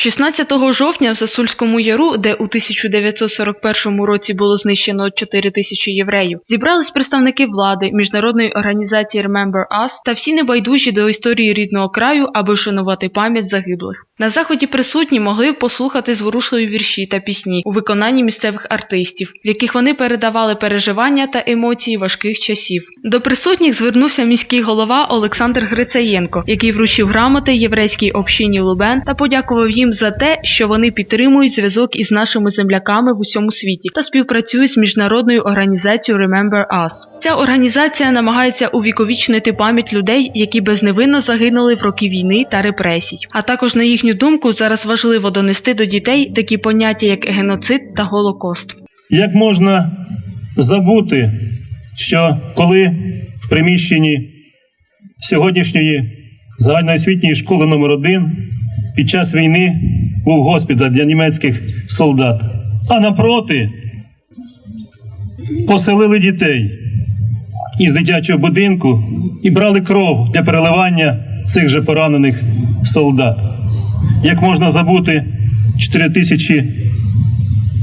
16 жовтня в Засульському яру, де у 1941 році було знищено 4 тисячі євреїв, зібрались представники влади, міжнародної організації Remember Us та всі небайдужі до історії рідного краю, аби вшанувати пам'ять загиблих. На заході присутні могли послухати зворушливі вірші та пісні у виконанні місцевих артистів, в яких вони передавали переживання та емоції важких часів. До присутніх звернувся міський голова Олександр Грицаєнко, який вручив грамоти єврейській общині Лубен та подякував їм за те, що вони підтримують зв'язок із нашими земляками в усьому світі та співпрацюють з міжнародною організацією Remember Us. Ця організація намагається увіковічнити пам'ять людей, які безневинно загинули в роки війни та репресій. А також на їхню думку зараз важливо донести до дітей такі поняття, як геноцид та голокост. Як можна забути, що коли в приміщенні сьогоднішньої загальноосвітньої школи номер 1 під час війни був госпіталь для німецьких солдат, а напроти поселили дітей із дитячого будинку і брали кров для переливання цих же поранених солдат. Як можна забути 4 тисячі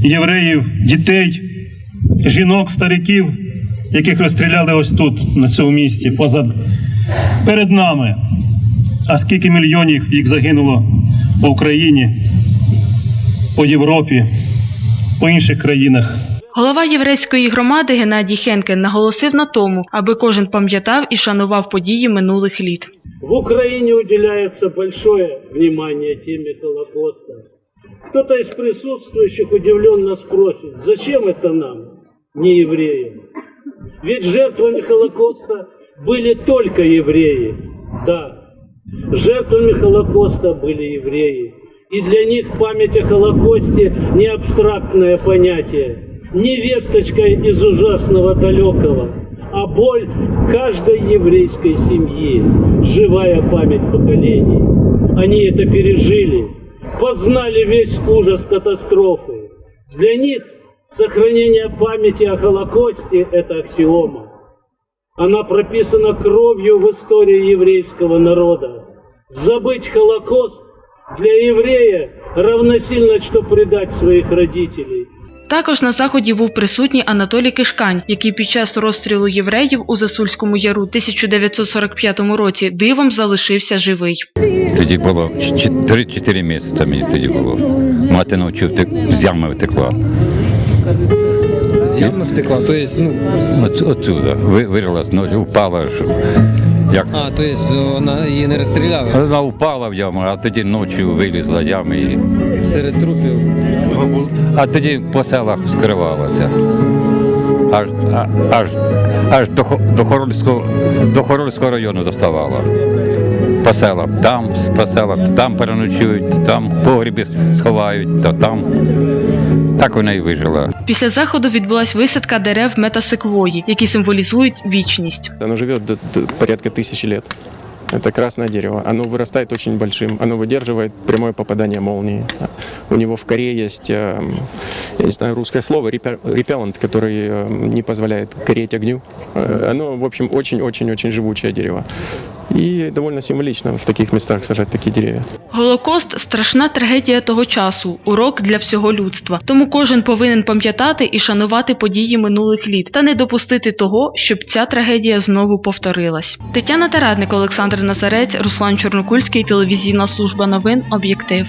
євреїв, дітей, жінок, стариків, яких розстріляли ось тут, на цьому місці, позад перед нами. А скільки мільйонів їх загинуло по Україні, по Європі, по інших країнах. Голова єврейської громади Геннадій Хенкен наголосив на тому, аби кожен пам'ятав і шанував події минулих літ. В Украине уделяется большое внимание теме Холокоста. Кто-то из присутствующих удивленно спросит, зачем это нам, не евреям? Ведь жертвами Холокоста были только евреи. Да, жертвами Холокоста были евреи. И для них память о Холокосте не абстрактное понятие, не весточка из ужасного далекого, а боль каждой еврейской семьи, живая память поколений. Они это пережили, познали весь ужас катастрофы. Для них сохранение памяти о Холокосте – это аксиома. Она прописана кровью в истории еврейского народа. Забыть Холокост для еврея равносильно, что предать своих родителей. Також на заході був присутній Анатолій Кишкань, який під час розстрілу євреїв у Засульському яру 1945 році дивом залишився живий. Тоді було 3-4 місяці мені тоді було. Мати втек, з ями втекла. З ями втекла. То есть, ну, От, отсюда. Ви- Вирилась ночі, впала. Як, а, то есть вона її не розстріляли вона впала в яму, а тоді ночі вилізла ями. І, серед трупів. а тоді по селах скривалася. Аж, аж, аж до, до, Хорольського, до Хорольського району доставала По селам. Там, по селам, там переночують, там в погрібі сховають, то там. Так вона і вижила. Після заходу відбулась висадка дерев метасеквої, які символізують вічність. Оно живет до- до порядка тысячи лет. Это красное дерево. Оно вырастает очень большим. Оно выдерживает прямое попадание молнии. У него в коре есть, э, я не знаю русское слово, репел- repellent, который э, не позволяет гореть огню. Э, Оно, в общем, очень-очень-очень живучее дерево. И довольно символічно в таких містах сажать такі дерев'я. Голокост страшна трагедія того часу, урок для всього людства. Тому кожен повинен пам'ятати і шанувати події минулих літ та не допустити того, щоб ця трагедія знову повторилась. Тетяна Тарадник, Олександр Назарець, Руслан Чорнокульський, телевізійна служба новин Об'єктив.